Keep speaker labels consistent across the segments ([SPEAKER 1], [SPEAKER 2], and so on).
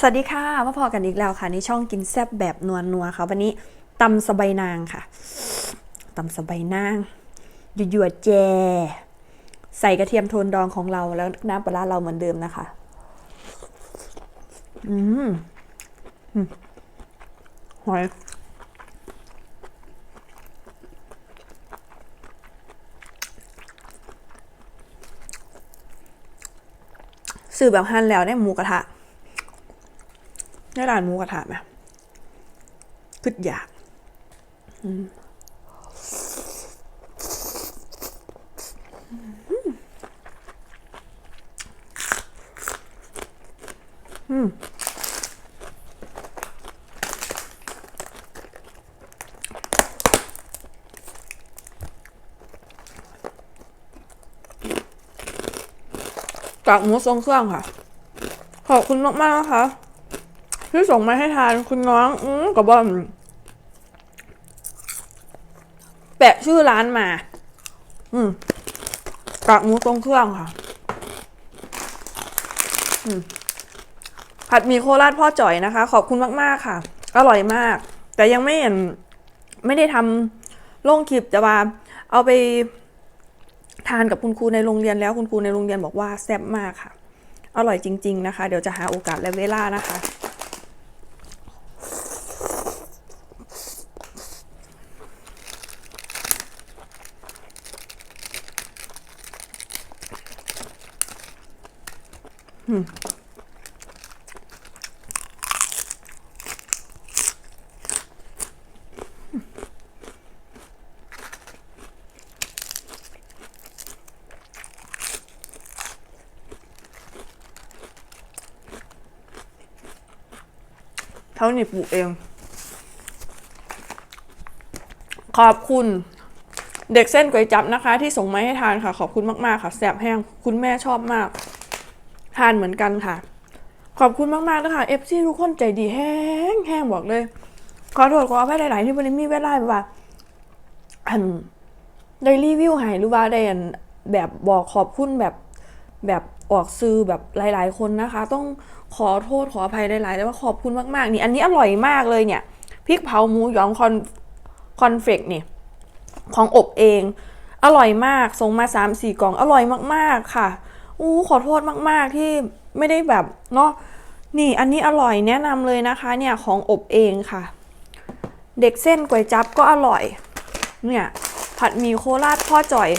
[SPEAKER 1] สวัสดีค่ะมาพอกันอีกแล้วค่ะในช่องกินแซบแบบนัวนัวค่ะวันนี้ตำสบายนางค่ะตำสบายนางหยวดแจ ใส่กระเทียมโทนดองของเราแล้วน้ำปลาเราเหมือนเดิมนะคะ อืมหอยสื่อแบบหั่นแล้วเนี่ยหมูกระทะ ได้ร้านหมูกระทะไหมกึดอยากอืมอืมกากหมูทรงเครื่องค่ะ ขอบคุณมาก ๆ นะคะ ที่ส่งมาให้ทานคุณน้องอืมกับว่าแปะชื่อร้านมา อืมกากหมูตรงเครื่องค่ะ อืมผัดหมี่โคราชพ่อจ่อยนะคะ ขอบคุณมาก ๆ ค่ะ อร่อยมาก แต่ยังไม่เห็นไม่ได้ทำโล่งคลิปแต่ว่า เอาไปทานกับคุณครูในโรงเรียนแล้วคุณครูในโรงเรียนบอกว่าแซ่บมากค่ะ อร่อยจริง ๆ นะคะ เดี๋ยวจะหาโอกาสและเวลานะคะ เท่านี้ปลูกเอง ขอบคุณ เด็กเส้นก๋วยจับนะคะ ที่ส่งมาให้ทานค่ะ ขอบคุณมากๆค่ะแสบแห้งคุณแม่ชอบมาก ทานเหมือนกันค่ะ ขอบคุณมากๆนะคะเอฟซีทุกคนใจดีแห้งแห้งบอกเลย ขอโทษขออภัยหลาย ๆ ที่วันนี้มีเวลาแบบว่าอันได้รีวิวให้หรือว่าได้อันแบบบอกขอบคุณแบบแบบออกซื้อแบบหลาย ๆ คนนะคะ ต้อง ขอโทษขออภัยหลายๆแต่ว่าขอบคุณมากๆนี่อันนี้อร่อยมากเลยเนี่ยพริกเผาหมูหยองคอนคอนเฟกนี่ของอบเอง อร่อยมากส่งมา3ามสี่กล่องอร่อยมากๆค่ะอู้ขอโทษมากๆที่ไม่ได้แบบเนาะนี่อันนี้อร่อยแนะนำเลยนะคะเนี่ยของอบเองค่ะ เด็กเส้นก๋วยจั๊บก็อร่อย เนี่ยผัดหมี่โคราชพ่อจ่อย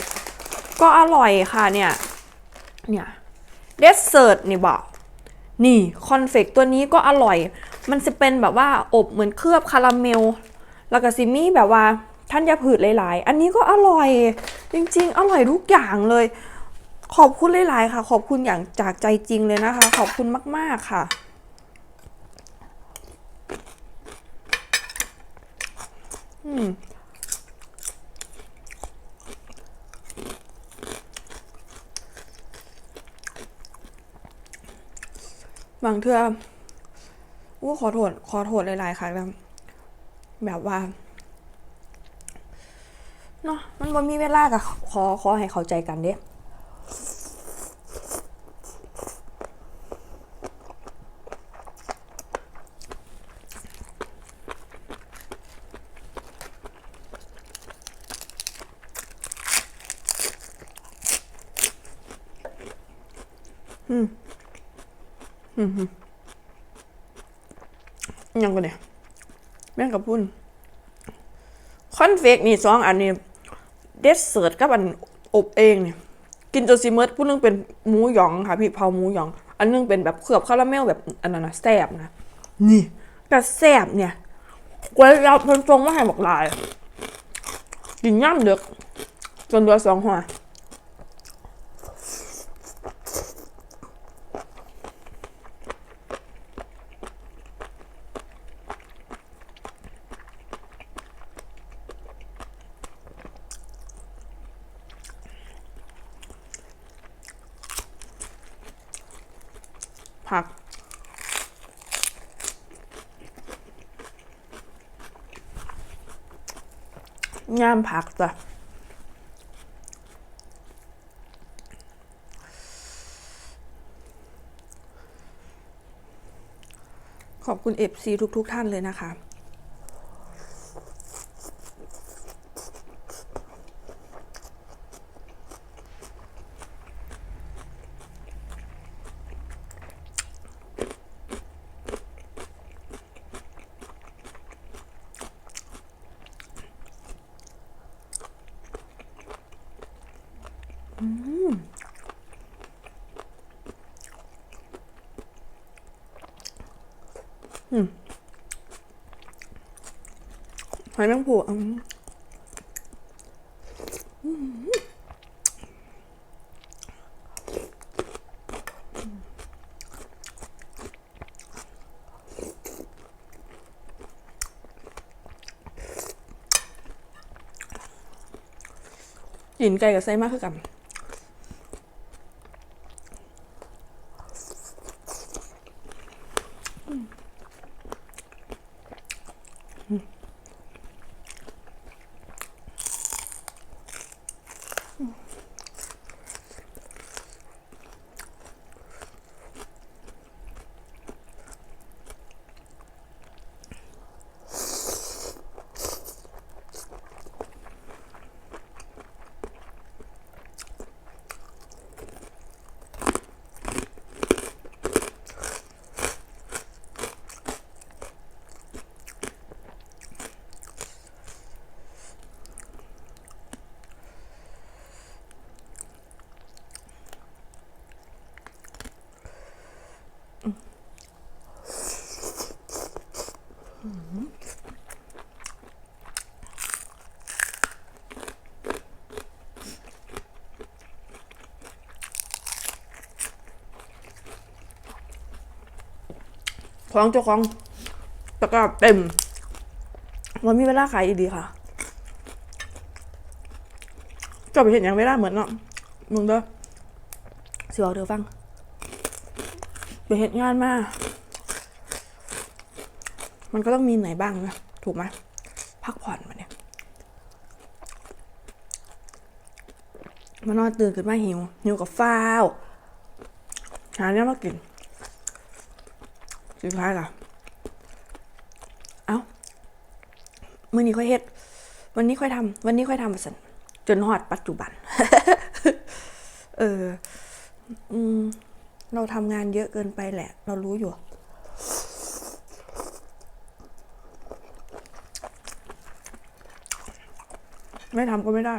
[SPEAKER 1] ก็อร่อยค่ะเนี่ยเนี่ยเดสเซอร์ตนี่บอก นี่คอนเฟกตัวนี้ก็อร่อย มันจะเป็นแบบว่าอบเหมือนเคลือบคาราเมล แล้วก็ซิมี่แบบว่าท่านยาผืดหลาย ๆ อันนี้ก็อร่อย จริง ๆ อร่อยทุกอย่างเลย ขอบคุณหลาย ๆ ค่ะ ขอบคุณอย่างจากใจจริงเลยนะคะ ขอบคุณมาก ๆ ค่ะ อืม บางเทื่ออู้ขอโทษขอโทษหลายๆค่ะแบบแบบว่าเนาะมันบ่มีเวลากับขอขอให้เข้าใจกันเด้ ยังกันเนี่ยแม่งกับพุ่นคอนเฟกนี่สองอันนี้เดสเซิร์ตกับอันอบเองเนี่ยกินจนซิเมิร์ดผู้นึงเป็นหมูหยองค่ะพี่เผาหมูหยอง อันนึงเป็นแบบเคลือบคาราเมลแบบอันนั้นนะแซ่บนะนี่แต่แซ่บเนี่ยกวยเราเพิ่นทรงมาให้บอกหลายกินย่ำเด็กจนเหลือสองหัว ผัก ย่ามผักจ้ะขอบคุณเอฟซีทุกๆ ท่านเลยนะคะ หอยแมงภู่อืมกินไก่กับไส้มากคือกัน ของเจ้าของตะกร้าเต็มวันมีเวลาขายอีกดีค่ะก็ไปเห็นอย่างเวลาเหมือนเนาะมึงเด้อสิบอกเธอฟัง ไปเห็นงานมา มันก็ต้องมีไหนบ้างนะถูกไหมพักผ่อนมาเนี่ยมานอนตื่นขึ้นมาหิวหิวกับฟ้าวหาเนี้ยมากิน สุดท้ายล่ะ เอ้ามื่อนี้ค่อยเฮ็ด วันนี้ค่อยทำวันนี้ค่อยทำมาสันจนหอดปัจจุบัน เอออืมเราทำงานเยอะเกินไปแหละ เรารู้อยู่ ไม่ทำก็ไม่ได้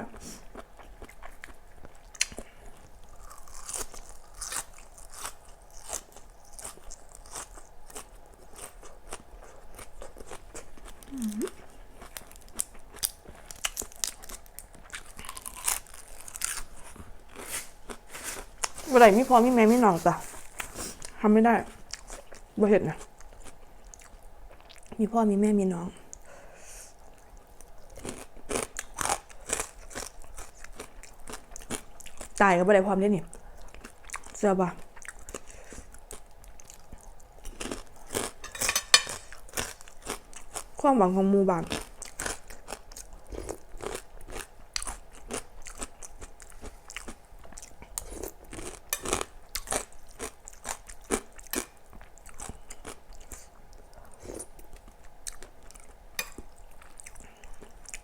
[SPEAKER 1] ไหร่ไม่พอมีแม่ไม่นองจ้ะทำไม่ได้บ่เห็นนะมีพ่อมีแม่มีน้อง ตายก็บ่ได้พร้อมเด้นี่เสื้อบ่ความหวังของหมู่บ้าน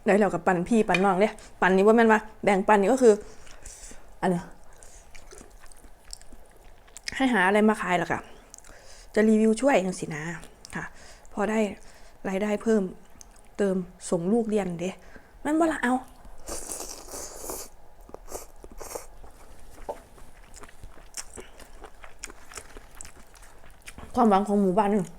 [SPEAKER 1] ได้แล้วกับปันพี่ปันน้องเลยปันนี้ว่าแม่นว่าแบ่งปันนี่ก็คืออันเนี้ยให้หาอะไรมาขายแล้วก็จะรีวิวช่วยจังสินะค่ะ พอได้รายได้เพิ่มเติมส่งลูกเรียนเด้แม่นว่าละเอา ความหวังของหมู่บ้านนี่เ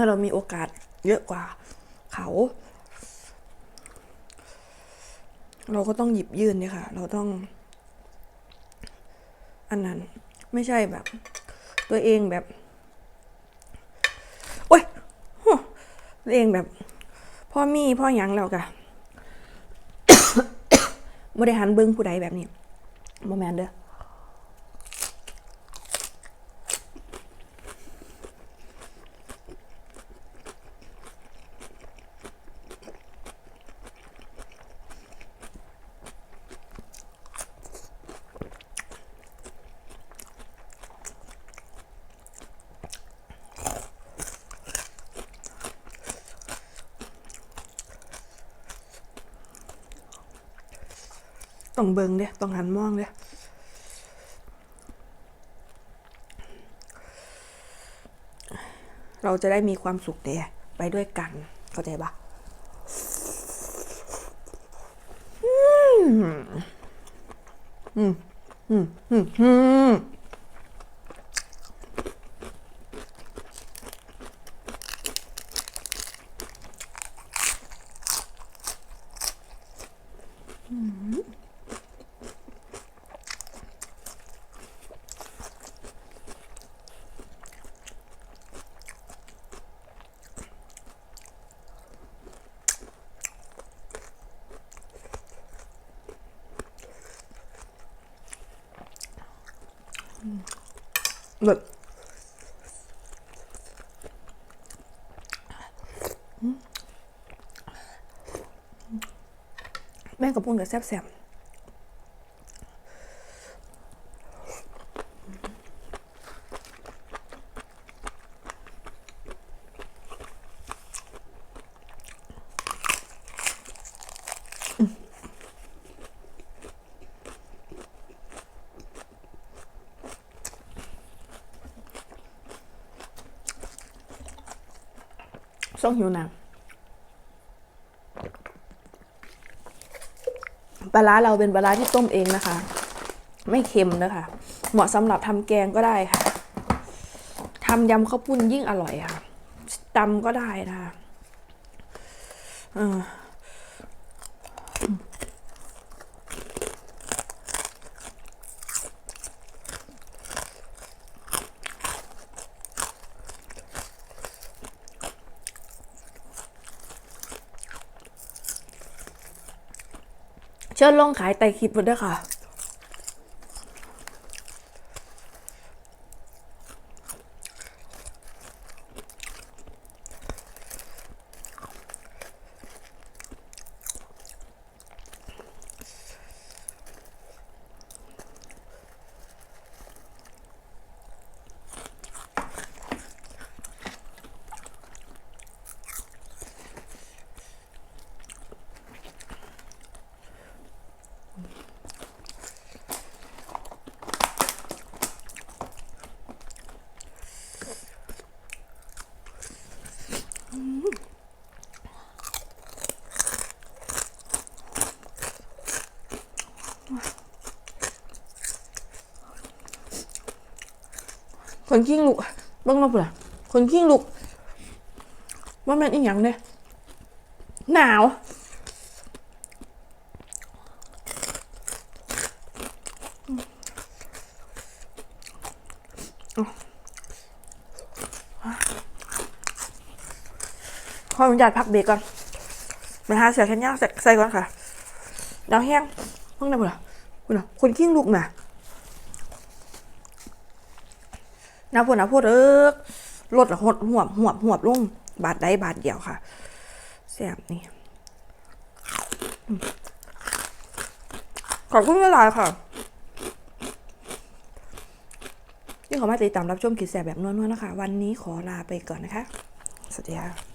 [SPEAKER 1] มื่อเรามีโอกาสเยอะกว่าเขา เราก็ต้องหยิบยื่นเนี่ยค่ะ เราต้อง อันนั้นไม่ใช่แบบ ตัวเองแบบโอ้ยตัวเองแบบ พ่อมีพ่อหยังแล้วกะบ่ได้หันเบิ่งผู้ใดแบบนี้บ่แมนเด้อ ต้องเบิงเด้ต้องหันมองเด้เราจะได้มีความสุขเด้ไปด้วยกันเข้าใจปะอืม อืม อืม อืม แม่งกับปุ้นกับแซ่บแซ่บส่งหิวน้ำ ปลาร้าเราเป็นปลาร้าที่ต้มเองนะคะ ไม่เค็มนะคะ เหมาะสำหรับทำแกงก็ได้ค่ะทำยำข้าวปุ้นยิ่งอร่อยค่ะตำก็ได้นะคะ เชิญลงขายไตคลิปมาด้วยค่ะ คนขี้ลูกเบ้างมาเปล่าคนขี้ลูกว่ามันอีหยังเนี่ยหนาวขออนุญาตพักเบรกก่อนไปหาเสือแขนยาวใส่ก่อนค่ะดาวแห้งเพิ่งได้หมดเหรอคุณน่ะคนขี้ลูกน่ะ นะพูดนะพูดเออรถหดหวบหวบหวบลงบาทได้บาทเดียวค่ะแซ่บนี่ขอบคุณเวลายค่ะที่ขอมาติดตามรับชมขีดแสบแบบนวลๆนะคะ วันนี้ขอลาไปก่อนนะคะ สวัสดีค่ะ